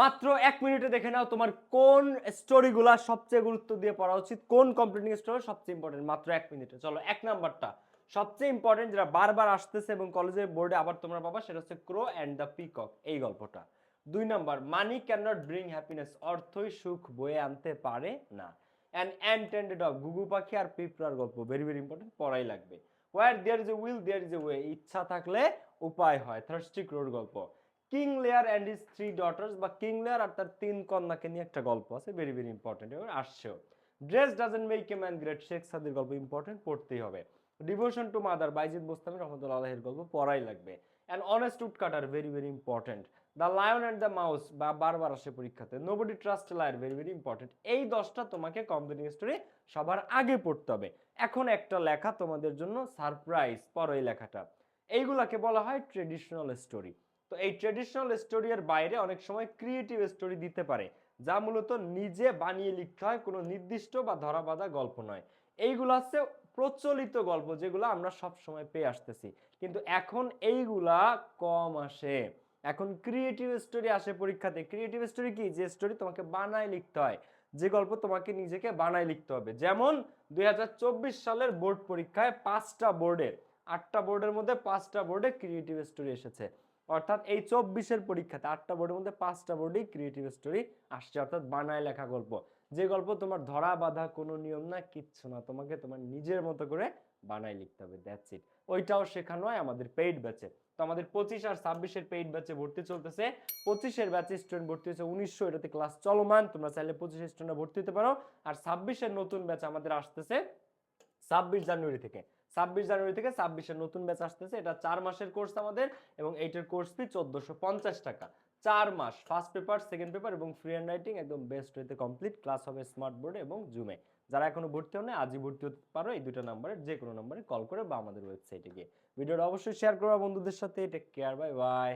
মাত্র এক মিনিটে দেখে নাও তোমার কোন স্টোরিগুলা সবচেয়ে গুরুত্ব দিয়ে পড়া উচিত, কোন কমপ্লিটিং স্টোরি সবচেয়ে ইম্পর্টেন্ট মাত্র এক মিনিটে। চলো, এক নাম্বারটা। সবচেয়ে ইম্পর্টেন্ট যেটা বারবার আসতেছে এবং কলেজের বোর্ডে আবার তোমরা পাবা, সেটা হচ্ছে ক্রো অ্যান্ড দ্য পিকক এই গল্পটা। দুই number money can not bring happiness অর্থই সুখ বয়ে আনতে পারে না। অ্যান্ড অ্যান্টেন্ডেড অফ গুগু পাখি আর পিঁপড়ার গল্প ভেরি ভেরি ইম্পর্টেন্ট পড়াই লাগবে। Where there is a will there is a way ইচ্ছা থাকলে উপায় হয় থার্স্টি ক্রোর গল্প। King Lear and his three daughters বা কিং লেয়ার আর তার তিন কন্যাকে নিয়ে একটা গল্প আছে ভেরি ভেরি ইম্পর্টেন্ট এবার আসছেও। Dress doesn't make a man great Sheikh সাদির গল্প ইম্পর্টেন্ট পড়তেই হবে। Devotion to mother Bayazid Bostami রহমতুল্লাহ আলহের গল্প পড়াই লাগবে। And honest wood cutter very very important the lion and the mouse বা বারবার আসে পরীক্ষাতে। Nobody trust liar very very important এই দশটা তোমাকে কম্পিউটিং স্টোরি সবার আগে পড়তে হবে। এখন একটা লেখা তোমাদের জন্য সারপ্রাইজ পড়ো এই লেখাটা। এইগুলাকে বলা হয় ট্রেডিশনাল স্টোরি তো এই ট্রেডিশনাল স্টোরি এর বাইরে অনেক সময় ক্রিয়েটিভ স্টোরি দিতে পারে, যা মূলত নিজে বানিয়ে লিখতে হয়, কোনো নির্দিষ্ট বা ধরাবাঁধা গল্প নয়। এইগুলো হচ্ছে প্রচলিত গল্প যেগুলো আমরা সব সময় পেয়ে আসতেছি। কিন্তু এখন এইগুলা কম আসে। এখন ক্রিয়েটিভ স্টোরি আসে পরীক্ষাতে। ক্রিয়েটিভ স্টোরি কি? যে স্টোরি তোমাকে বানায় লিখতে হয়। যে গল্প তোমাকে নিজেকে বানায় লিখতে হবে। যেমন দুই হাজার চব্বিশ সালের বোর্ড পরীক্ষায় পাঁচটা বোর্ডে, আটটা বোর্ডের মধ্যে পাঁচটা বোর্ডে ক্রিয়েটিভ স্টোরি এসেছে। অর্থাৎ এই চব্বিশের পরীক্ষাতে আটটা বোর্ডের মধ্যে পাঁচটা বোর্ডেই ক্রিয়েটিভ স্টোরি আসছে, অর্থাৎ বানায় লেখা গল্প। যে গল্প তোমার ধরা, বাঁধা, কোনো নিয়ম না, কিচ্ছু না, তোমাকে তোমার নিজের মতো করে বানায় লিখতে হবে দ্যাটস ইট ওইটাও শেখানো হয় আমাদের পেইড ব্যাচে তো আমাদের পঁচিশ আর ছাব্বিশের পেইড ব্যাচে ভর্তি চলতেছে। পঁচিশের ব্যাচে স্টুডেন্ট ভর্তি হয়েছে উনিশশো, এটাতে ক্লাস চলমান, তোমরা চাইলে পঁচিশের স্টুডেন্ট ভর্তি হতে পারো। আর ছাব্বিশের নতুন ব্যাচ আমাদের আসতেছে ছাব্বিশ জানুয়ারি থেকে। ছাব্বিশ জানুয়ারি থেকে ছাব্বিশের নতুন ব্যাচ আসতেছে। এটা চার মাসের কোর্স আমাদের এবং এইটার কোর্স ফি চোদ্দশো পঞ্চাশ টাকা। চার মাস ফার্স্ট পেপার সেকেন্ড পেপার এবং ফ্রি হ্যান্ড রাইটিং একদম বেস্ট ওয়েতে কমপ্লিট ক্লাস হবে স্মার্ট বোর্ডে এবং জুমে যারা এখনও ভর্তি হন আজই ভর্তি হতে পারো এই দুটো নাম্বারে যে কোনো নাম্বারে কল করে বা আমাদের ওয়েবসাইটে গিয়ে। ভিডিওটা অবশ্যই শেয়ার করবা বন্ধুদের সাথে। Take care bye bye